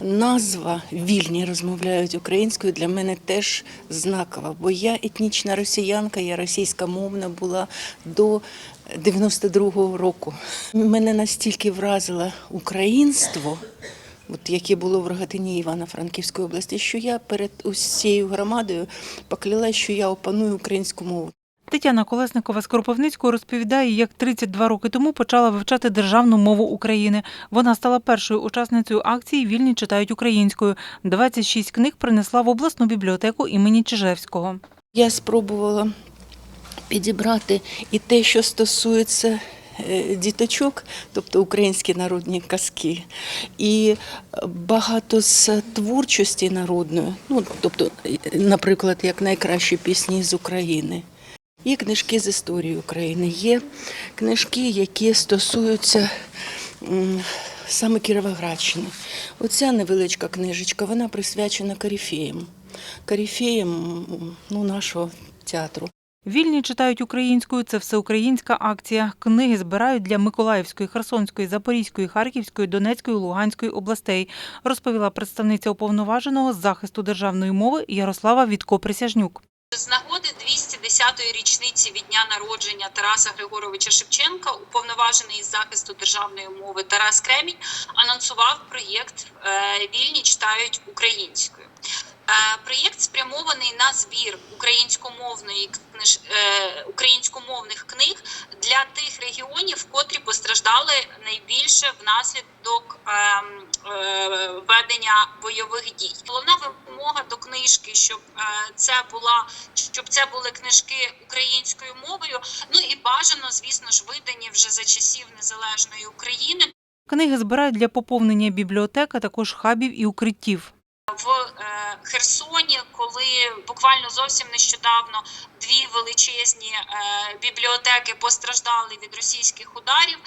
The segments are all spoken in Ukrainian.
Назва вільні розмовляють українською для мене теж знакова, бо я етнічна росіянка, я російськомовна була до 92-го року. Мене настільки вразило українство, от яке було в Рогатині Івано-Франківської області, що я перед усією громадою покляла, що я опаную українську мову. Тетяна Колесникова з Кропивницького розповідає, як 32 роки тому почала вивчати державну мову України. Вона стала першою учасницею акції Вільні читають українською. 26 книг принесла в обласну бібліотеку імені Чижевського. Я спробувала підібрати і те, що стосується е, діточок, тобто українські народні казки, і багато з творчості народної, ну тобто, е, наприклад, як найкращі пісні з України. І книжки з історії України є книжки, які стосуються саме Кіровоградщини. Оця невеличка книжечка, вона присвячена коріфеям, коріфеям ну, нашого театру. Вільні читають українською. Це всеукраїнська акція. Книги збирають для Миколаївської, Херсонської, Запорізької, Харківської, Донецької, Луганської областей, розповіла представниця уповноваженого з захисту державної мови Ярослава Вітко-Присяжнюк. Знаходи 200 150-ї річниці від дня народження Тараса Григоровича Шевченка, уповноважений із захисту державної мови Тарас Кремінь анонсував проєкт е, Вільні читають українською. Е, проєкт спрямований на збір українськомовної книж е, українськомовних книг для тих регіонів, котрі постраждали найбільше внаслідок ем, ведення бойових дій. Головна вимога до книжки, щоб е, це була щоб це були книжки українською мовою. Ну і бажано, звісно ж, видані вже за часів незалежної України. Книги збирають для поповнення бібліотек, а також хабів і укриттів. В е, Херсоні, коли буквально зовсім нещодавно дві величезні е, бібліотеки постраждали від російських ударів.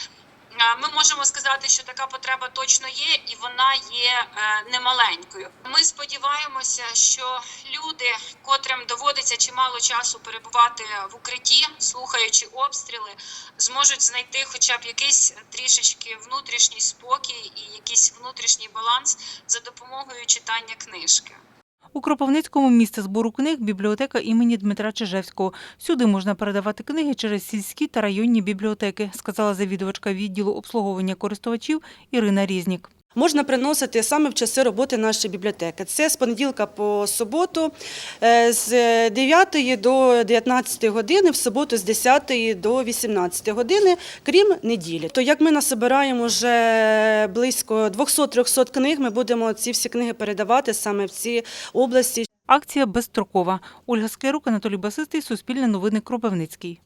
Е, Ми можемо сказати, що така потреба точно є, і вона є е, немаленькою. Ми сподіваємося, що люди, котрим доводиться чимало часу перебувати в укритті, слухаючи обстріли, зможуть знайти хоча б якийсь трішечки внутрішній спокій і якийсь внутрішній баланс за допомогою читання книжки. У Кропивницькому місце збору книг бібліотека імені Дмитра Чижевського. Сюди можна передавати книги через сільські та районні бібліотеки, сказала завідувачка відділу обслуговування користувачів Ірина Різнік. Можна приносити саме в часи роботи нашої бібліотеки. Це з понеділка по суботу, е, з 9 до 19 години, в суботу з 10 до 18 години, крім неділі. То як ми насобираємо вже близько 200-300 книг, ми будемо ці всі книги передавати саме в ці області. Акція безстрокова. Ольга Склярук, Анатолій Басистий, Суспільне новини Кропивницький.